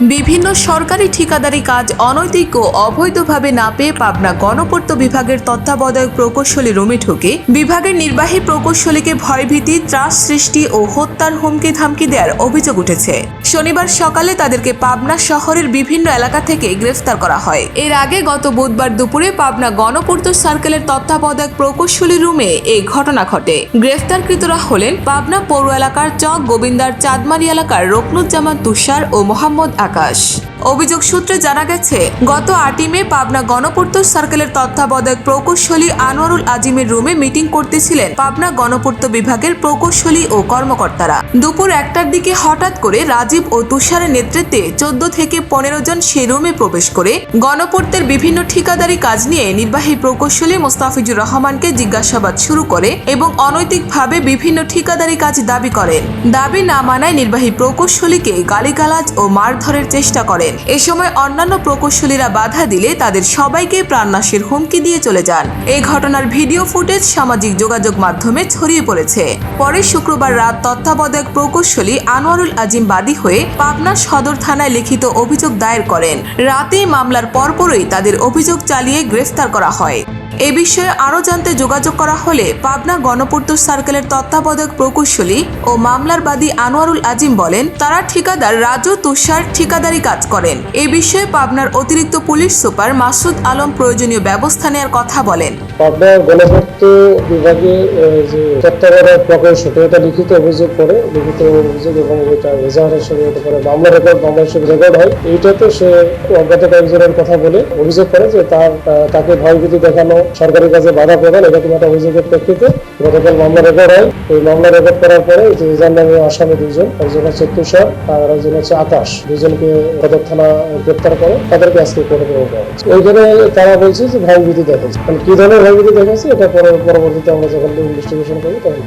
বিভিন্ন সরকারি ঠিকাদারি কাজ অনৈতিক ও অবৈধভাবে না পেয়ে পাবনা গণপূর্ত বিভাগের তত্ত্বাবধায়ক প্রকৌশলী রুমে ঢুকে বিভাগের নির্বাহী প্রকৌশলীকে ভয়ভীতি, ত্রাস সৃষ্টি ও হত্যার হুমকি ধামকি দেওয়ার অভিযোগ উঠেছে। শনিবার সকালে তাদেরকে পাবনা শহরের বিভিন্ন এলাকা থেকে গ্রেফতার করা হয়। এর আগে গত বুধবার দুপুরে পাবনা গণপূর্ত সার্কেলের তত্ত্বাবধায়ক প্রকৌশলী রুমে এই ঘটনা ঘটে। গ্রেফতারকৃতরা হলেন পাবনা পৌর এলাকার চক গোবিন্দার চাঁদমারি এলাকার রকনুজ্জামান তুষার ও মোহাম্মদ আকাশ অভিযোগ সূত্রে জানা গেছে, গত আটই মে পাবনা গণপূর্ত সার্কেলের তত্ত্বাবধায়ক প্রকৌশলী আনোয়ারুল আজিমের রুমে মিটিং করতেছিলেন পাবনা গণপূর্ত বিভাগের প্রকৌশলী ও কর্মকর্তারা। দুপুর একটার দিকে হঠাৎ করে রাজীব ও তুষারের নেতৃত্বে চোদ্দ থেকে পনেরো জন সেই রুমে প্রবেশ করে গণপূর্তের বিভিন্ন ঠিকাদারি কাজ নিয়ে নির্বাহী প্রকৌশলী মোস্তাফিজুর রহমানকে জিজ্ঞাসাবাদ শুরু করে এবং অনৈতিকভাবে বিভিন্ন ঠিকাদারি কাজ দাবি করেন। দাবি না মানায় নির্বাহী প্রকৌশলীকে গালিগালাজ ও মারধরের চেষ্টা করেন এ সময় অন্যান্য প্রকৌশলীরা বাধা দিলে তাদের সবাইকে প্রাণনাশের হুমকি দিয়ে চলে যান। এই ঘটনার ভিডিও ফুটেজ সামাজিক যোগাযোগ মাধ্যমে ছড়িয়ে পড়েছে। পরে শুক্রবার রাত তত্ত্বাবধায়ক প্রকৌশলী আনোয়ারুল আজিম বাদী হয়ে পাবনা সদর থানায় লিখিত অভিযোগ দায়ের করেন। রাতেই মামলার পরপরই তাদের অভিযোগ চালিয়ে গ্রেফতার করা হয়। এ বিষয়ে আরও জানতে যোগাযোগ করা হলে পাবনা গণপূর্ত সার্কেলের তত্ত্বাবধায়ক প্রকৌশলী ও মামলার বাদী আনোয়ারুল আজিম বলেন, তারা ঠিকাদার রাজু তুষার ঠিকাদারি কাজ করেন। এ বিষয়ে পাবনার অতিরিক্ত পুলিশ সুপার মাসুদ আলম প্রয়োজনীয় ব্যবস্থা নেওয়ার কথা বলেন। পাবনা গণপূর্ত বিভাগে যে তত্ত্বাবধায়ক প্রকৌশল এটা লিখিত অভিযোগ করে, লিখিত অভিযোগ এবং এটা এজাহারের সঙ্গে এটা করে মামলা রেকর্ড মামলা হিসেবে রেকর্ড হয়। এইটাতে সে অজ্ঞাত কয়েকজনের কথা বলে অভিযোগ করে যে তার তাকে ভয়ভীতি দেখানো সরকারি কাজে বাধা প্রদান এরকম একটা অভিযোগের প্রেক্ষিতে গতকাল মামলা রেকর্ড হয়। এই মামলা রেকর্ড করার পরে যে এজার নামে আসামি দুজন একজন হচ্ছে তুষার, আর একজন হচ্ছে আকাশ দুজনকে সদর থানা গ্রেপ্তার করে, তাদেরকে আজকে কোর্টে প্রেরণ করা হয়েছে। ওইখানে তারা বলছে যে ভয়ভীতি দেখাচ্ছে। মানে কি ধরনের ভয়ভীতি দেখাচ্ছি এটা পরবর্তীতে আমরা যখন ইনভেস্টিগেশন করব তখন